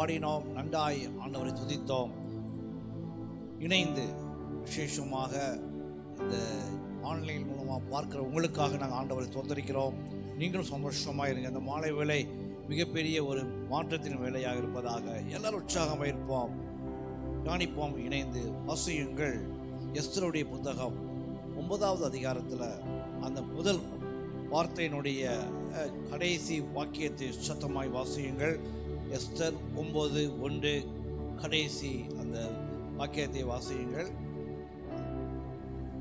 பாடினோம் நன்றாய் ஆண்டவரை துதித்தோம். இணைந்து விசேஷமாக இந்த ஆன்லைன் மூலமாக பார்க்குற உங்களுக்காக நாங்கள் ஆண்டவரை தொந்தரிக்கிறோம் நீங்களும் சந்தோஷமாக இருங்க. இந்த மாலை வேலை மிகப்பெரிய ஒரு மாற்றத்தின் வேலையாக இருப்பதாக எல்லாரும் உற்சாகமாக இருப்போம். காணிப்போம் இணைந்து வாசியுங்கள். எஸ்தருடைய புத்தகம் ஒன்பதாவது அதிகாரத்தில் அந்த முதல் வார்த்தையினுடைய கடைசி வாக்கியத்தை சத்தமாய் வாசியுங்கள். எஸ்டர் ஒம்பது ஒன்று கடைசி அந்த வாக்கியத்தை வாசியுங்கள்.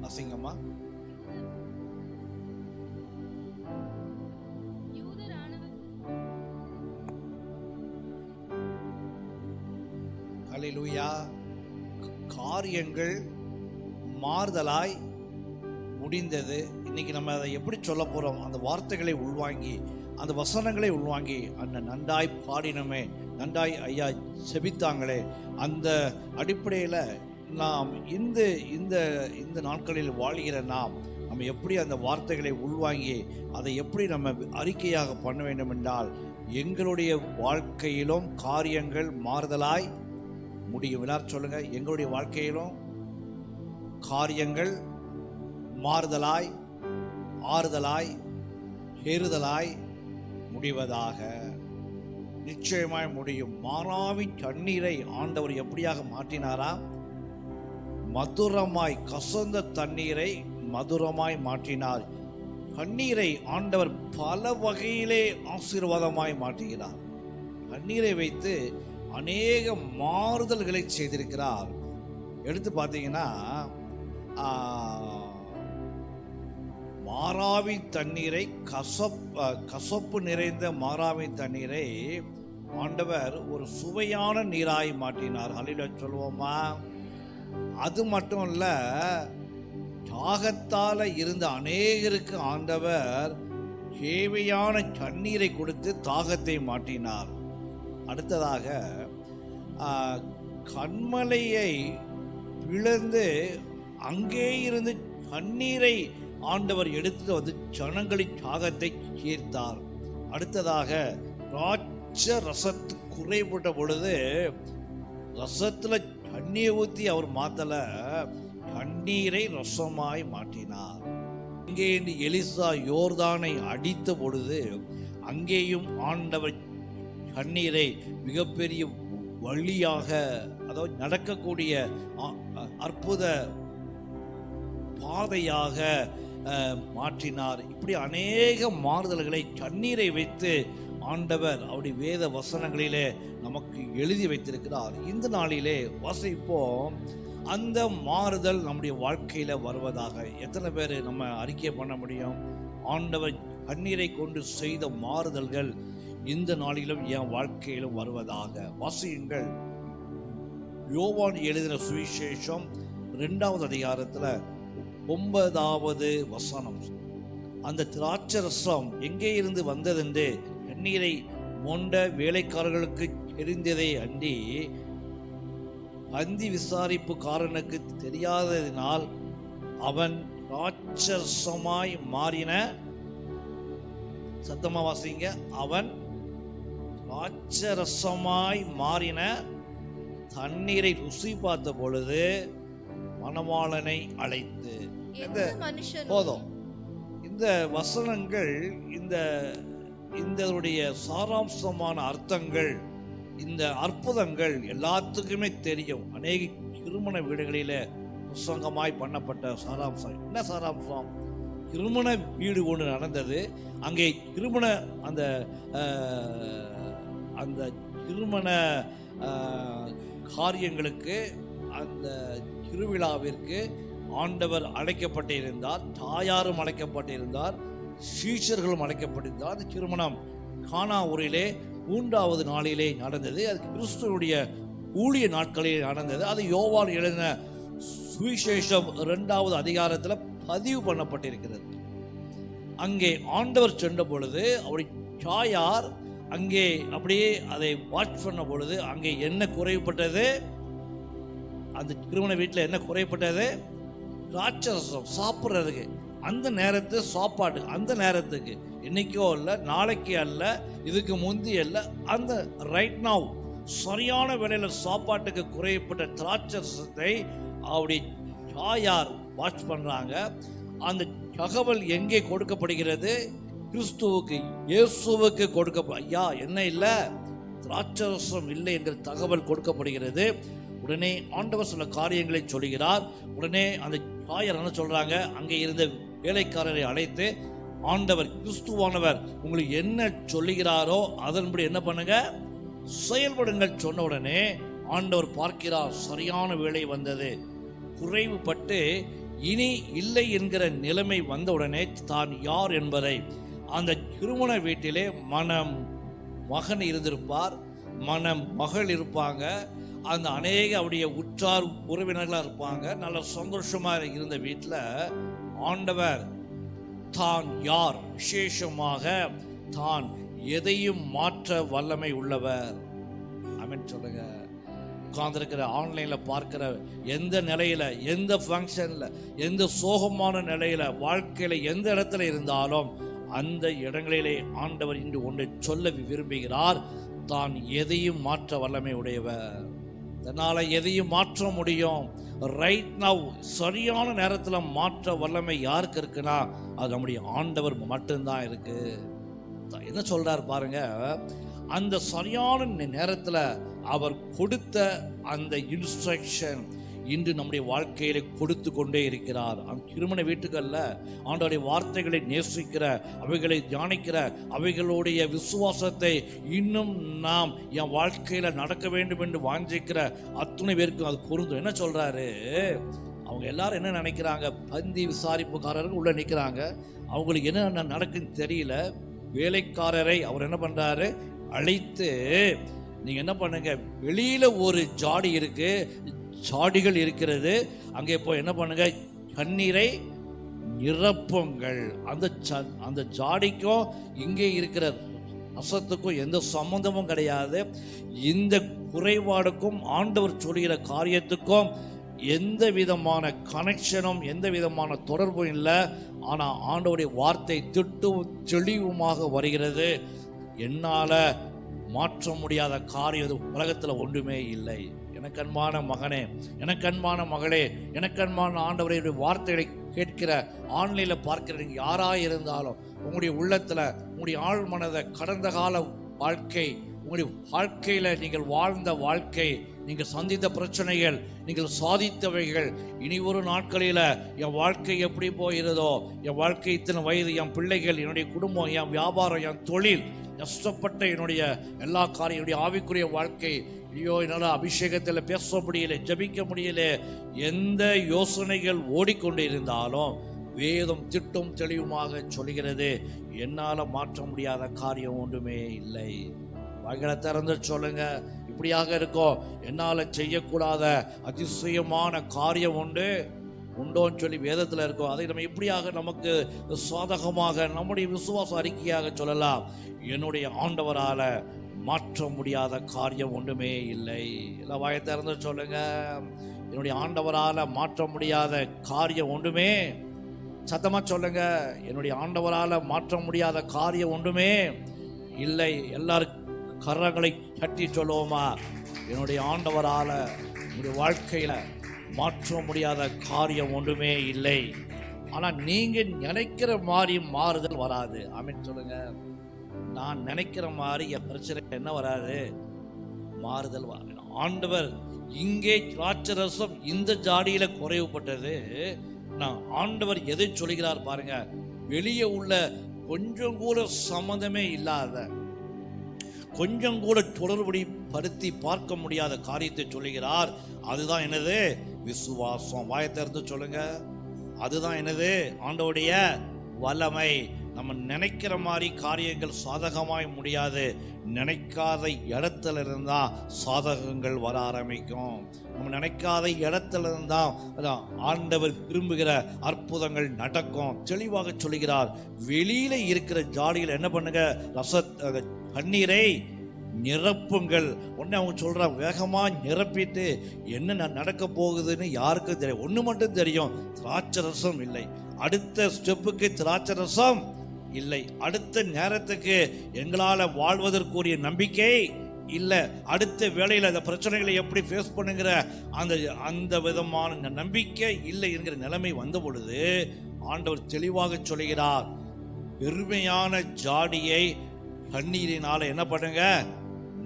வாசிங்கம்மா யூதரானவர் காரியங்கள் மாறுதலாய் முடிந்தது. இன்னைக்கு நம்ம அதை எப்படி சொல்ல போறோம்? அந்த வார்த்தைகளை உள்வாங்கி அந்த வசனங்களை உள்வாங்கி அந்த நன்றாய் பாடினோமே நன்றாய் ஐயா செபித்தாங்களே. அந்த அடிப்படையில் நாம் இந்த இந்த இந்த நாட்களில் வாழ்கிற நாம் நம்ம எப்படி அந்த வார்த்தைகளை உள்வாங்கி அதை எப்படி நம்ம அறிக்கையாக பண்ண வேண்டும் என்றால் எங்களுடைய வாழ்க்கையிலும் காரியங்கள் மாறுதலாய் முடியும். எல்லாரும் சொல்லுங்கள் எங்களுடைய வாழ்க்கையிலும் காரியங்கள் மாறுதலாய் ஆறுதலாய் ஏறுதலாய் முடிவதாக நிச்சயமாய் முடியும். மாறாவின் தண்ணீரை ஆண்டவர் எப்படியாக மாற்றினாரா? மதுரமாய் கசந்த தண்ணீரை மதுரமாய் மாற்றினார். தண்ணீரை ஆண்டவர் பல வகையிலே ஆசீர்வாதமாய் மாற்றுகிறார் தண்ணீரை வைத்து அநேக மாறுதல்களை செய்திருக்கிறார். எடுத்து பார்த்தீங்கன்னா மாறாவின் தண்ணீரை கசப் கசப்பு நிறைந்த மாறாவின் தண்ணீரை ஆண்டவர் ஒரு சுவையான நீராய் மாட்டினார் ஹலில சொல்லுவோமா? அது மட்டும் இல்லை தாகத்தால் இருந்த அநேகருக்கு ஆண்டவர் தேவையான தண்ணீரை கொடுத்து தாகத்தை மாட்டினார் அடுத்ததாக கண்மலையை பிளந்து அங்கே இருந்து தண்ணீரை ஆண்டவர் எடுத்து வந்து ஜனங்களின் தாகத்தை தீர்த்தார் அடுத்ததாக ராட்ச ரசத்து குறைபட்ட பொழுது ரசத்தில் தண்ணியை ஊற்றி அவர் மாத்தல தண்ணீரை ரசமாய் மாற்றினார். இங்கே இருந்து எலிசா யோர்தானை அடித்த பொழுது அங்கேயும் ஆண்டவர் தண்ணீரை மிகப்பெரிய வழியாக அதாவது நடக்கக்கூடிய அ- அ- அற்புத பாதையாக மாற்றினார். இப்படி அநேக மாறுதல்களை கண்ணீரை வைத்து ஆண்டவர் அவருடைய வேத வசனங்களிலே நமக்கு எழுதி வைத்திருக்கிறார். இந்த நாளிலே வாசிப்போம். அந்த மாறுதல் நம்முடைய வாழ்க்கையில் வருவதாக. எத்தனை பேர் நம்ம அறிக்கை பண்ண முடியும்? ஆண்டவர் கண்ணீரை கொண்டு செய்த மாறுதல்கள் இந்த நாளிலும் என் வாழ்க்கையிலும் வருவதாக. வாசியுங்கள். யோவான் எழுதின சுவிசேஷம் ரெண்டாவது அதிகாரத்தில் ஒன்பதாவது வசனம். அந்த திராட்சரசம் எங்கே இருந்து வந்ததென்று தண்ணீரை மொண்ட வேலைக்காரர்களுக்கு தெரிந்ததை அண்டி பந்தி விசாரிப்புக்காரனுக்கு தெரியாததினால் அவன் ராட்சசமாய் மாறின. சத்தமா வாசிங்க. அவன் ராட்சரசமாய் மாறின. தண்ணீரை ருசி பார்த்த பொழுது மணவாளனை அழைத்து மனுஷன் போதும். இந்த வசனங்கள் இந்த இதனுடைய சாராம்சமான அர்த்தங்கள் இந்த அற்புதங்கள் எல்லாத்துக்குமே தெரியும். அநேக திருமண வீடுகளில பிரசங்கமாய் பண்ணப்பட்ட சாராம்சம். என்ன சாராம்சம்? திருமண வீடு ஒன்று நடந்தது. அங்கே திருமண அந்த அந்த திருமண காரியங்களுக்கு அந்த திருவிழாவிற்கு ஆண்டவர் அழைக்கப்பட்டிருந்தார் தாயாரும் அழைக்கப்பட்டிருந்தார் சீஷர்களும் அழைக்கப்பட்டிருந்தார். அந்த திருமணம் கானா ஊரிலே மூன்றாவது நாளிலே நடந்தது. அது கிறிஸ்துவனுடைய ஊழிய நாட்களிலே நடந்தது. அது யோவான் எழுதின சுவிசேஷம் இரண்டாவது அதிகாரத்தில் பதிவு பண்ணப்பட்டிருக்கிறது. அங்கே ஆண்டவர் சென்ற பொழுது அவருடைய சாயார் அங்கே அப்படியே அதை வாட்ச் பண்ண பொழுது அங்கே என்ன குறைவுபட்டது? அந்த திருமண வீட்டில் என்ன குறைப்பட்டது ராட்சசம் சாப்பிட்றதுக்கு. அந்த நேரத்து சாப்பாடு அந்த நேரத்துக்கு. இன்னைக்கோ அல்ல நாளைக்கு அல்ல இதுக்கு முந்தி அல்ல. அந்த ரைட் நவ் சரியான விலையில் சாப்பாட்டுக்கு குறையப்பட்ட திராட்சசத்தை அவருடைய யார் வாட்ச் பண்ணுறாங்க அந்த தகவல் எங்கே கொடுக்கப்படுகிறது? கிறிஸ்துவுக்கு இயேசுவுக்கு கொடுக்க ஐயா என்ன இல்லை? திராட்சரசம் இல்லை என்கிற தகவல் கொடுக்கப்படுகிறது. உடனே ஆண்டவர் சில காரியங்களை சொல்கிறார் உடனே அந்த தாயார் என்ன சொல்றாங்க. அங்கே இருந்த வேலைக்காரரை அழைத்து ஆண்டவர் கிறிஸ்துவானவர் உங்களுக்கு என்ன சொல்லுகிறாரோ அதன்படி என்ன பண்ணுங்க? செயல்படுங்கள் சொன்ன உடனே ஆண்டவர் பார்க்கிறார் சரியான வேலை வந்தது. குறைவுபட்டு இனி இல்லை என்கிற நிலைமை வந்தவுடனே தான் யார் என்பதை. அந்த திருமண வீட்டிலே மனம் மகன் இருந்திருப்பார். மனம் மகள் இருப்பாங்க. அந்த அநேக அவருடைய உற்றார் உறவினர்களாக இருப்பாங்க. நல்ல சந்தோஷமாக இருந்த வீட்டில் ஆண்டவர் தான் யார்? விசேஷமாக தான் எதையும் மாற்ற வல்லமை உள்ளவர். அமீன் சொல்லுங்க. உட்கார்ந்துருக்கிற ஆன்லைனில் பார்க்குற எந்த நிலையில் எந்த ஃபங்க்ஷனில் எந்த சோகமான நிலையில் வாழ்க்கையில் எந்த இடத்துல இருந்தாலும் அந்த இடங்களிலே ஆண்டவர் இன்று ஒன்றை சொல்ல விரும்புகிறார். தான் எதையும் மாற்ற வல்லமை உடையவர். அதனால் எதையும் மாற்ற முடியும்? ரைட் நவ் சரியான நேரத்தில் மாற்ற வல்லமை யாருக்கு இருக்குன்னா அது நம்முடைய ஆண்டவர் மட்டும்தான் இருக்கு. என்ன சொல்கிறார் பாருங்க அந்த சரியான நேரத்தில் அவர் கொடுத்த அந்த இன்ஸ்ட்ரக்ஷன் இன்று நம்முடைய வாழ்க்கையில கொடுத்து கொண்டே இருக்கிறார். அந்த திருமண வீட்டுகளில் ஆண்டோடைய வார்த்தைகளை நேசிக்கிற அவைகளை தியானிக்கிற அவைகளுடைய விசுவாசத்தை இன்னும் நாம் என் வாழ்க்கையில நடக்க வேண்டும் என்று வாஞ்சிக்கிற அத்துணை பேருக்கும் அது பொருந்தும். என்ன சொல்றாரு? அவங்க எல்லாரும் என்ன நினைக்கிறாங்க? பந்தி விசாரிப்புக்காரர்கள் உள்ள நிற்கிறாங்க அவங்களுக்கு என்ன நடக்குன்னு தெரியல. வேலைக்காரரை அவர் என்ன பண்றாரு? அழைத்து நீங்க என்ன பண்ணுங்க? வெளியில ஒரு ஜாடி இருக்கு. சாடிகள் இருக்கிறது. அங்கே போய் என்ன பண்ணுங்க? கண்ணீரை நிரப்புங்கள். அந்த அந்த ஜாடிக்கும் இங்கே இருக்கிற அசத்துக்கும் எந்த சம்பந்தமும் கிடையாது. இந்த குறைபாடுக்கும் ஆண்டவர் சொல்கிற காரியத்துக்கும் எந்த விதமான கனெக்ஷனும் எந்த விதமான தொடர்பும் இல்லை. ஆனால் ஆண்டவருடைய வார்த்தை திட்டும் தெளிவுமாக வருகிறது. என்னால் மாற்ற முடியாத காரியம் உலகத்தில் ஒன்றுமே இல்லை. எனக்கு அன்பான மகனே எனக்கு அன்பான மகளே எனக்கு அன்பான வார்த்தைகளை கேட்கிற ஆன்லைனில் பார்க்கிற யாராக இருந்தாலும் உங்களுடைய உள்ளத்தில் உங்களுடைய ஆழ் மனதை கடந்த கால வாழ்க்கை உங்களுடைய வாழ்க்கையில் நீங்கள் வாழ்ந்த வாழ்க்கை நீங்கள் சந்தித்த பிரச்சனைகள் நீங்கள் சாதித்தவைகள் இனி ஒரு நாட்களில் என் வாழ்க்கை எப்படி போகிறதோ என் வாழ்க்கை இத்தனை வயது என் பிள்ளைகள் என்னுடைய குடும்பம் என் வியாபாரம் என் தொழில் கஷ்டப்பட்ட என்னுடைய எல்லா காரியம் என்னுடைய ஆவிக்குரிய வாழ்க்கை ஐயோ என்னால் அபிஷேகத்தில் பேச முடியல ஜபிக்க முடியல எந்த யோசனைகள் ஓடிக்கொண்டு இருந்தாலும் வேதம் திட்டும் தெளிவுமாக சொல்கிறது என்னால் மாற்ற முடியாத காரியம் ஒன்றுமே இல்லை. வாய்களை திறந்து சொல்லுங்க. இப்படியாக இருக்கும் என்னால் செய்யக்கூடாத அதிசயமான காரியம் உண்டு. உண்டோன்னு சொல்லி வேதத்தில் இருக்கோம். அதை நம்ம எப்படியாக நமக்கு சாதகமாக நம்முடைய விசுவாச அறிக்கையாக சொல்லலாம்? என்னுடைய ஆண்டவரால் மாற்ற முடியாத காரியம் ஒன்றுமே இல்லை. எல்லாம் வாயை திறந்து சொல்லுங்க. என்னுடைய ஆண்டவரால் மாற்ற முடியாத காரியம் ஒன்றுமே சத்தமாக சொல்லுங்க. என்னுடைய ஆண்டவரால் மாற்ற முடியாத காரியம் ஒன்றுமே இல்லை. எல்லாரும் கரங்களை தட்டி சொல்லுவோமா? என்னுடைய ஆண்டவரால் என்னுடைய வாழ்க்கையில் மாற்ற முடியாத காரியம் ஒன்றுமே இல்லை. ஆனால் நீங்கள் நினைக்கிற மாதிரி மாறுதல் வராது. ஆமென் சொல்லுங்க. நான் நினைக்கிற மாதிரி என் பிரச்சனை என்ன வராது? மாறுதல் வராது ஆண்டவர் இங்கே திராட்சரசம் இந்த ஜாடியில் குறைவுபட்டது. நான் ஆண்டவர் எதை சொல்கிறார் பாருங்க. வெளியே உள்ள கொஞ்சம் கூட சம்மந்தமே இல்லாத கொஞ்சம் கூட தொடர்புடி படுத்தி பார்க்க முடியாத காரியத்தை சொல்லுகிறார். அதுதான் என்னது? விசுவாசம். வாயை திறந்து சொல்லுங்க. அதுதான் என்னது? ஆண்டோடைய வல்லமை. நம்ம நினைக்கிற மாதிரி காரியங்கள் சாதகமாய் முடியாது. நினைக்காத இடத்துல இருந்தா சாதகங்கள் வர ஆரம்பிக்கும். நம்ம நினைக்காத இடத்துல இருந்தா அதான் ஆண்டவர் விரும்புகிற அற்புதங்கள் நடக்கும். தெளிவாக சொல்கிறார் வெளியில இருக்கிற ஜாடியில் என்ன பண்ணுங்க? ரச தண்ணீரை நிரப்புங்கள். உடனே அவங்க சொல்கிறான் வேகமாக நிரப்பிட்டு என்ன நடக்க போகுதுன்னு யாருக்கும் தெரியும் ஒன்று மட்டும் தெரியும் திராட்சை ரசம் இல்லை. அடுத்த ஸ்டெப்புக்கு திராட்சை ரசம் இல்லை. அடுத்த நேரத்துக்கு எங்களால் வாழ்வதற்குரிய நம்பிக்கை இல்லை. அடுத்த வேலையில் அந்த பிரச்சனைகளை எப்படி ஃபேஸ் பண்ணுங்கிற அந்த அந்த விதமான நம்பிக்கை இல்லை என்கிற நிலைமை வந்த பொழுது ஆண்டவர் தெளிவாக சொல்கிறார் பெருமையான ஜாடியை கண்ணீரினால் என்ன பண்ணுங்க?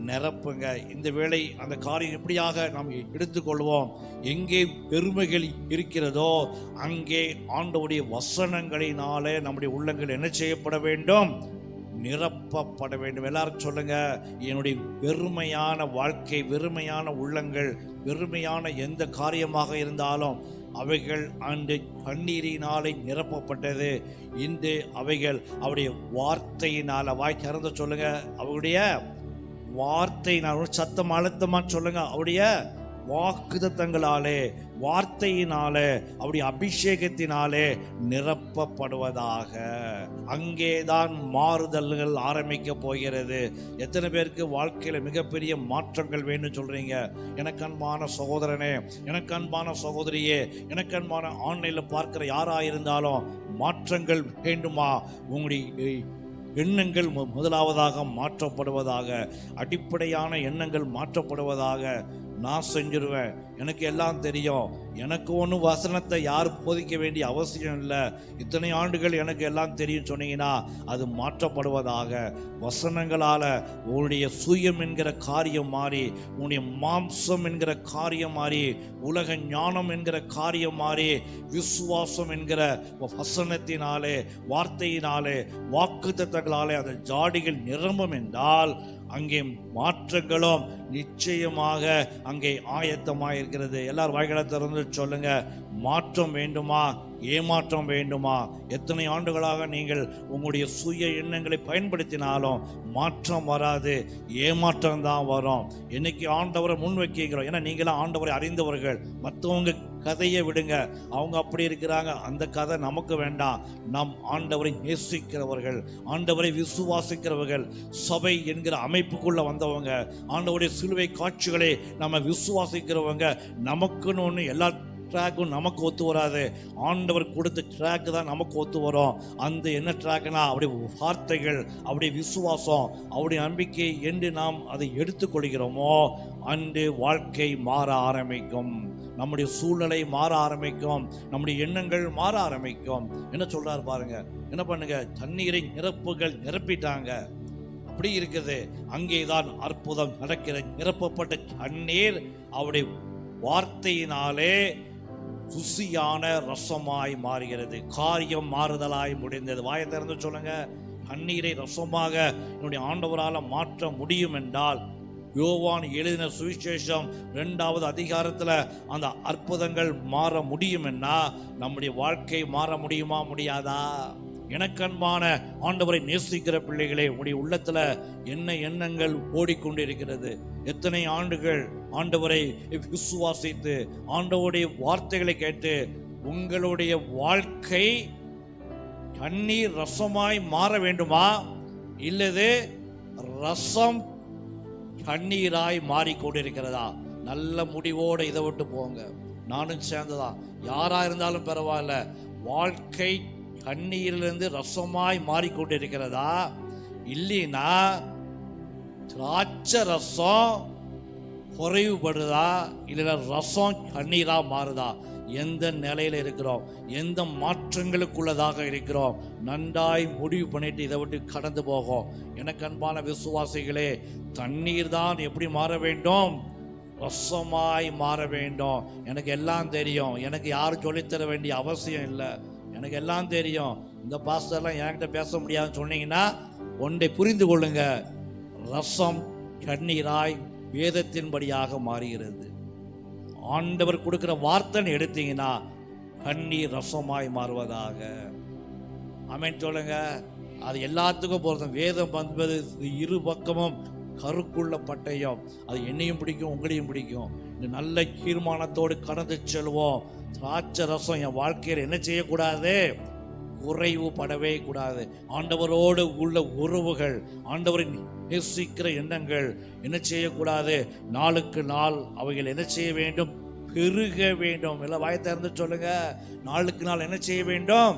நிரப்புங்க. இந்த வேளை அந்த காரியம் எப்படியாக நாம் எடுத்துக்கொள்வோம்? எங்கே பெருமைகள் இருக்கிறதோ அங்கே ஆண்டவுடைய வசனங்களினாலே நம்முடைய உள்ளங்கள் என்ன செய்யப்பட வேண்டும்? நிரப்பப்பட வேண்டும். எல்லாரும் சொல்லுங்க என்னுடைய வெறுமையான வாழ்க்கை வெறுமையான உள்ளங்கள் வெறுமையான எந்த காரியமாக இருந்தாலும் அவைகள் அந்த கண்ணீரினாலே நிரப்பப்பட்டது. இன்று அவைகள் அவருடைய வார்த்தையினால வாய் திறந்து சொல்லுங்க அவருடைய வார்த்தை நான் சத்தம் அழுத்தமாக சொல்லுங்க. அவருடைய வாக்குதத்தங்களாலே வார்த்தையினாலே அவருடைய அபிஷேகத்தினாலே நிரப்பப்படுவதாக. அங்கேதான் மாறுதல்கள் ஆரம்பிக்க போகிறது. எத்தனை பேருக்கு வாழ்க்கையில் மிகப்பெரிய மாற்றங்கள் வேணும்னு சொல்கிறீங்க எனக்கு அன்பான சகோதரனே எனக்கு அன்பான சகோதரியே எனக்கு அன்பான பார்க்குற யாராக இருந்தாலும் மாற்றங்கள் வேண்டுமா? உங்களுடைய எண்ணங்கள் மு- முதலாவதாக மாற்றப்படுவதாக அடிப்படையான எண்ணங்கள் மாற்றப்படுவதாக நான் செஞ்சிருவேன். எனக்கு எல்லாம் தெரியும். எனக்கு ஒன்றும் வசனத்தை யார் போதிக்க வேண்டிய அவசியம் இல்லை. இத்தனை ஆண்டுகள் எனக்கு எல்லாம் தெரியும் சொன்னீங்கன்னா அது மாற்றப்படுவதாக. வசனங்களால் உன்னுடைய சுயம் என்கிற காரியம் மாறி உன்னுடைய மாம்சம் என்கிற காரியம் மாறி உலக ஞானம் என்கிற காரியம் மாறி விசுவாசம் என்கிற வசனத்தினாலே வார்த்தையினாலே வாக்குத்தத்தங்களாலே அந்த ஜாடிகள் நிரம்பும் என்றால் அங்கே மாற்றங்களும் நிச்சயமாக அங்கே ஆயத்தமாக இருக்கிறது. எல்லாரும் வாய்களை திறந்து சொல்லுங்க. மாற்றம் வேண்டுமா? ஏமாற்றம் வேண்டுமா? எத்தனை ஆண்டுகளாக நீங்கள் உங்களுடைய சுய எண்ணங்களை பயன்படுத்தினாலும் மாற்றம் வராது ஏமாற்றம் தான் வரும். என்னைக்கு ஆண்டவரை முன் வைக்கிறோம் ஏன்னா நீங்களாம் ஆண்டவரை அறிந்தவர்கள். மற்றவங்க கதையை விடுங்க. அவங்க அப்படி இருக்கிறாங்க. அந்த கதை நமக்கு வேண்டாம். நாம் ஆண்டவரை நேசிக்கிறவர்கள் ஆண்டவரை விசுவாசிக்கிறவர்கள். சபை என்கிற அமைப்புக்குள்ள வந்தவங்க ஆண்டவருடைய சிலுவை காட்சிகளை நம்ம விசுவாசிக்கிறவங்க நமக்குன்னு ஒன்று எல்லா ட்ராக்கும் நமக்கு ஒத்து வராது. ஆண்டவர் கொடுத்த ட்ராக்கு தான் நமக்கு ஒத்து வரும். அந்த என்ன ட்ராக்னா அப்படி வார்த்தைகள் அப்படி விசுவாசம் அவருடைய நம்பிக்கை என்று நாம் அதை எடுத்துக்கொள்கிறோமோ அன்று வாழ்க்கை மாற ஆரம்பிக்கும். நம்முடைய சூழ்நிலை மாற ஆரம்பிக்கும். நம்முடைய எண்ணங்கள் மாற ஆரம்பிக்கும். என்ன சொல்றாரு பாருங்க? என்ன பண்ணுங்க? தண்ணீரை நிரப்புகள் நிரப்பிட்டாங்க. அப்படி இருக்குது. அங்கேதான் அற்புதம் நடக்கிற நிரப்பப்பட்ட தண்ணீர் அவருடைய வார்த்தையினாலே ருசியான ரசமாய் மாறுகிறது. காரியம் மாறுதலாய் முடிந்தது. வாயை திறந்து சொல்லுங்க. தண்ணீரை ரசமாக என்னுடைய ஆண்டவரால் மாற்ற முடியும் என்றால் யோவான் எழுதின சுவிசேஷம் ரெண்டாவது அதிகாரத்தில் அந்த அற்புதங்கள் மாற முடியுமென்னா நம்முடைய வாழ்க்கை மாற முடியுமா? முடியாதா? எனக்கன்பான ஆண்டவரை நேசிக்கிற பிள்ளைகளே உடைய உள்ளத்தில் என்ன எண்ணங்கள் ஓடிக்கொண்டிருக்கிறது? எத்தனை ஆண்டுகள் ஆண்டவரை விசுவாசித்து ஆண்டவருடைய வார்த்தைகளை கேட்டு உங்களுடைய வாழ்க்கை தண்ணீர் ரசமாய் மாற வேண்டுமா? இல்லது ரசம் தண்ணீராய் மாறிக்கொண்டிருக்கிறதா? நல்ல முடிவோடு இதை விட்டு போங்க. நானும் சேர்ந்ததான் யாராக இருந்தாலும் பரவாயில்ல. வாழ்க்கை தண்ணீரிலிருந்து ரசமாய் மாறிக்கொண்டிருக்கிறதா? இல்லைன்னா திராட்சை ரசம் குறைவுபடுதா இல்லைன்னா ரசம் கண்ணீராக மாறுதா? எந்த நிலையில் இருக்கிறோம்? எந்த மாற்றங்களுக்குள்ளதாக இருக்கிறோம்? நன்றாய் முடிவு பண்ணிட்டு இதை விட்டு கடந்து போகும். எனக்கு அன்பான விசுவாசிகளே தண்ணீர் தான் எப்படி மாற வேண்டும்? ரசமாய் மாற வேண்டும். எனக்கு எல்லாம் தெரியும். எனக்கு யாரும் சொல்லித்தர வேண்டிய அவசியம் இல்லை. எனக்கு எல்லாம் தெரியும். இந்த பாஸ்டர்லாம் என்கிட்ட பேச முடியாதுன்னு சொன்னீங்கன்னா ஒன்றை புரிந்து கொள்ளுங்க. ரசம் கண்ணீராய் வேதத்தின்படியாக மாறுகிறது. ஆண்டவர் கொடுக்கிற வார்த்தைன்னு எடுத்தீங்கன்னா கண்ணீர் ரசமாய் மாறுவதாக. அமைன் சொல்லுங்க. அது எல்லாத்துக்கும் பொருத்தம் வேதம் வந்தது இரு பக்கமும் கருக்குள்ள பட்டயம். அது என்னையும் பிடிக்கும் உங்களையும் பிடிக்கும். இந்த நல்ல தீர்மானத்தோடு கடந்து செல்வோம். திராட்சை ரசம் என் வாழ்க்கையில் என்ன செய்யக்கூடாது? குறைவு படவே கூடாது. ஆண்டவரோடு உள்ள உறவுகள் ஆண்டவரை நேசிக்கிற எண்ணங்கள் என்ன செய்யக்கூடாது? நாளுக்கு நாள் அவைகள் என்ன செய்ய வேண்டும்? பெருக வேண்டும். எல்லாம் வாய் திறந்து சொல்லுங்க. நாளுக்கு நாள் என்ன செய்ய வேண்டும்?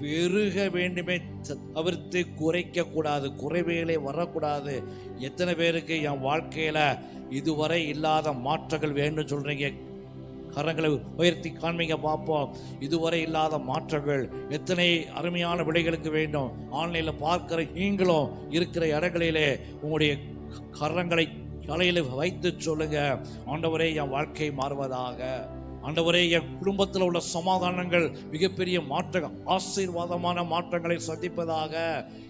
பெருக வேண்டுமே த- தவிர்த்து குறைக்கக்கூடாது. குறைவுகளே வரக்கூடாது. எத்தனை பேருக்கு என் வாழ்க்கையில் இதுவரை இல்லாத மாற்றங்கள் வேண்டும் சொல்கிறீங்க கரங்களை உயர்த்தி காண்பீங்க பார்ப்போம். இதுவரை இல்லாத மாற்றங்கள் எத்தனை அருமையான விடைகளுக்கு வேண்டும். ஆன்லைனில் பார்க்கிற நீங்களும் இருக்கிற இடங்களிலே உங்களுடைய கரங்களை கலையில் வைத்து சொல்லுங்க. ஆண்டவரே என் வாழ்க்கை மாறுவதாக. ஆண்டவரே என் குடும்பத்தில் உள்ள சமாதானங்கள் மிகப்பெரிய மாற்றம் ஆசீர்வாதமான மாற்றங்களை சந்திப்பதாக.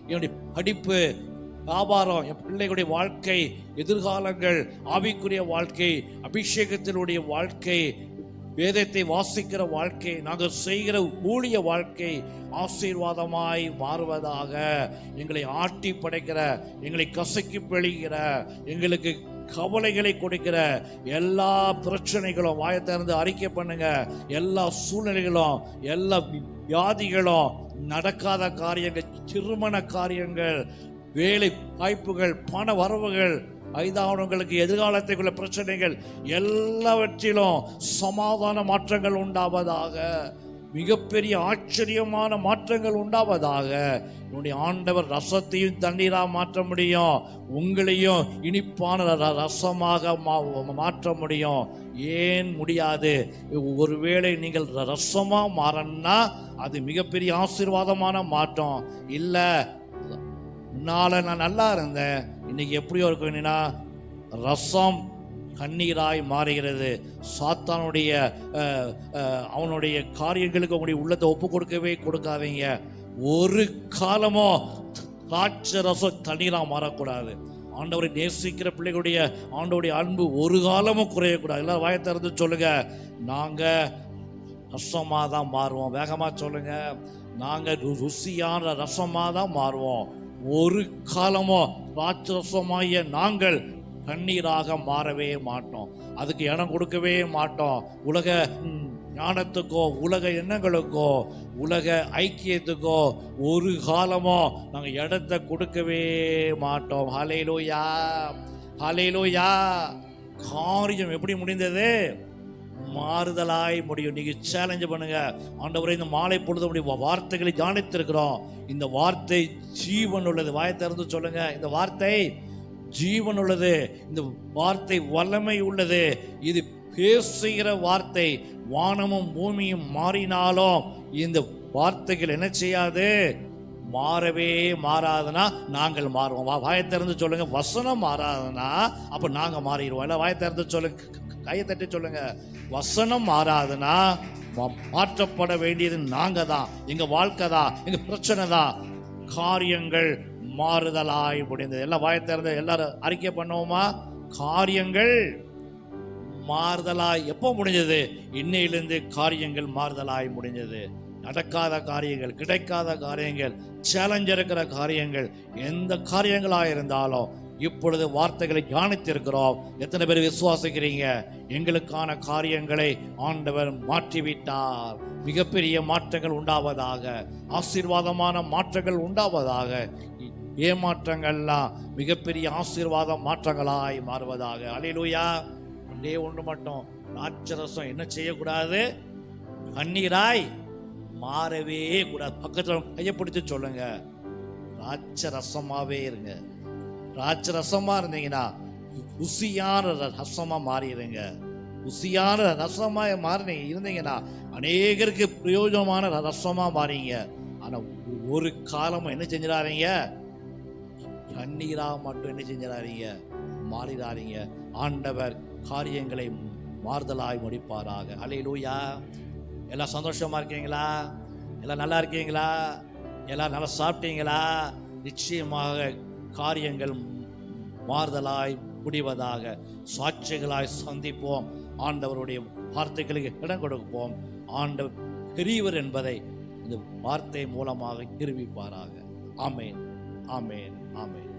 என்னுடைய படிப்பு வியாபாரம் என் பிள்ளைகளுடைய வாழ்க்கை எதிர்காலங்கள் ஆவிக்குரிய வாழ்க்கை அபிஷேகத்தினுடைய வாழ்க்கை வேதத்தை வாசிக்கிற வாழ்க்கை நாங்கள் செய்கிற ஊழிய வாழ்க்கை ஆசீர்வாதமாய் மாறுவதாக. எங்களை ஆட்டி படைக்கிற எங்களை கசக்கி பெழிகிற எங்களுக்கு கவலைகளை கொடுக்கிற எல்லா பிரச்சனைகளும் வாயத்திறந்து அறிக்கை பண்ணுங்க. எல்லா சூழ்நிலைகளும் எல்லா வியாதிகளும் நடக்காத காரியங்கள் திருமண காரியங்கள் வேலை வாய்ப்புகள் பண வரவுகள் வயதானவங்களுக்கு எதிர்காலத்துக்குள்ள பிரச்சனைகள் எல்லாவற்றிலும் சமாதான மாற்றங்கள் உண்டாவதாக மிகப்பெரிய ஆச்சரியமான மாற்றங்கள் உண்டாவதாக என்னுடைய ஆண்டவர் ரசத்தையும் தண்ணீராக மாற்ற முடியும் உங்களையும் இனிப்பான ர- ரசமாக மா- மாற்ற முடியும். ஏன் முடியாது? ஒருவேளை நீங்கள் ர- மாறன்னா அது மிகப்பெரிய ஆசீர்வாதமான மாற்றம். இல்லை முன்னால் நான் நல்லா இருந்தேன் இன்னைக்கு எப்படியோ இருக்கணும்னா ரசம் கண்ணீராய் மாறுகிறது. சாத்தானுடைய அவனுடைய காரியங்களுக்கு உங்களுடைய உள்ளத்தை ஒப்பு கொடுக்கவே கொடுக்காதீங்க. ஒரு காலமோ திராட்சை ரசம் தண்ணீராக மாறக்கூடாது. ஆண்டவரை நேசிக்கிற பிள்ளைகளுடைய ஆண்டவருடைய அன்பு ஒரு காலமும் குறையக்கூடாது. எல்லாம் வாயை திறந்து சொல்லுங்க. நாங்கள் ரசமாக தான் மாறுவோம். வேகமாக சொல்லுங்க. நாங்கள் ரு- ருசியான ரசமாக தான் மாறுவோம். ஒரு காலமோ ராட்சசமாய நாங்கள் கண்ணீராக மாறவே மாட்டோம். அதுக்கு இடம் கொடுக்கவே மாட்டோம். உலக ஞானத்துக்கோ உலக எண்ணங்களுக்கோ உலக ஐக்கியத்துக்கோ ஒரு காலமோ நாங்கள் இடத்தை கொடுக்கவே மாட்டோம். ஹலேலோயா ஹலேலோயா காரியம் எப்படி முடிந்தது? மாறுதலாய் முடியும். நீங்கள் சேலஞ்சு பண்ணுங்க. ஆண்டவரை இந்த மாலை பொழுது உடைய வார்த்தைகளை தியானித்திருக்கிறோம். இந்த வார்த்தை ஜீவன் உள்ளது வாயை திறந்து சொல்லுங்க. இந்த வார்த்தை ஜீவன் உள்ளது இந்த வார்த்தை வல்லமை உள்ளது. இது பேசுகிற வார்த்தை. வானமும் பூமியும் மாறினாலும் இந்த வார்த்தைகள் என்ன செய்யாது? மாறவே மாறாதுன்னா நாங்கள் மாறுவோம். வா வாயை திறந்து சொல்லுங்க. வசனம் மாறாதுன்னா அப்ப நாங்க மாறிடுவோம். இல்ல வாயை திறந்து சொல்லுங்க. கையை தட்டி சொல்லுங்க. வசனம் மாறாதுன்னா மாற்றப்பட வேண்டியது நாங்க தான் எங்க வாழ்க்கை தான் எங்க பிரச்சனை தான் காரியங்கள் மாறுதலாய் முடிந்தது. எல்லாம் வாயை எல்லாரும் அறிக்கை பண்ணுவோமா? காரியங்கள் மாறுதலாய். எப்போ முடிஞ்சது? இன்னையிலிருந்து காரியங்கள் மாறுதலாய் முடிஞ்சது. நடக்காத காரியங்கள் கிடைக்காத காரியங்கள் சேலஞ்ச் இருக்கிற காரியங்கள் எந்த காரியங்களாக இருந்தாலும் இப்பொழுது வார்த்தைகளை தியானித்திருக்கிறோம். எத்தனை பேர் விசுவாசிக்கிறீங்க? எங்களுக்கான காரியங்களை ஆண்டவர் மாற்றிவிட்டார். மிகப்பெரிய மாற்றங்கள் உண்டாவதாக ஆசீர்வாதமான மாற்றங்கள் உண்டாவதாக. ஏமாற்றங்கள்லாம் மிகப்பெரிய ஆசீர்வாத மாற்றங்களாய் மாறுவதாக. அலையிலூயா ஒன்றே ஒன்று மட்டும். ராட்சரசம் என்ன செய்யக்கூடாது? கண்ணீராய் மாறவே கூடாது. பக்கத்தில் கையை சொல்லுங்க. ராட்சரசமாகவே இருங்க. ராட்சரசமா இருந்தீங்கன்னா ருசியான ர- மாறிடுங்க. ருசியான ரசமாக மாறினீங்க இருந்தீங்கன்னா அநேகருக்கு பிரயோஜனமான ரசமாக மாறிங்க. மாறீங்க ஒரு காலமும் என்ன செஞ்சிடாதீங்க? தண்ணீராக மட்டும் என்ன செஞ்சிடாதீங்க? மாறிடாதீங்க. ஆண்டவர் காரியங்களை மாறுதலாய் முடிப்பாராக. அலையிலூயா எல்லாம் சந்தோஷமாக இருக்கீங்களா? எல்லாம் நல்லா இருக்கீங்களா? எல்லாம் நல்லா சாப்பிட்டீங்களா? நிச்சயமாக காரியங்கள் மாறுதலாய் முடிவதாக சாட்சிகளாய் சந்திப்போம். ஆண்டவருடைய வார்த்தைகளுக்கு இடம் கொடுப்போம். ஆண்டவர் பெரியவர் என்பதை இந்த வார்த்தை மூலமாக நிரூபிப்பாராக. ஆமேன். ஆமேன். ஆமேன்.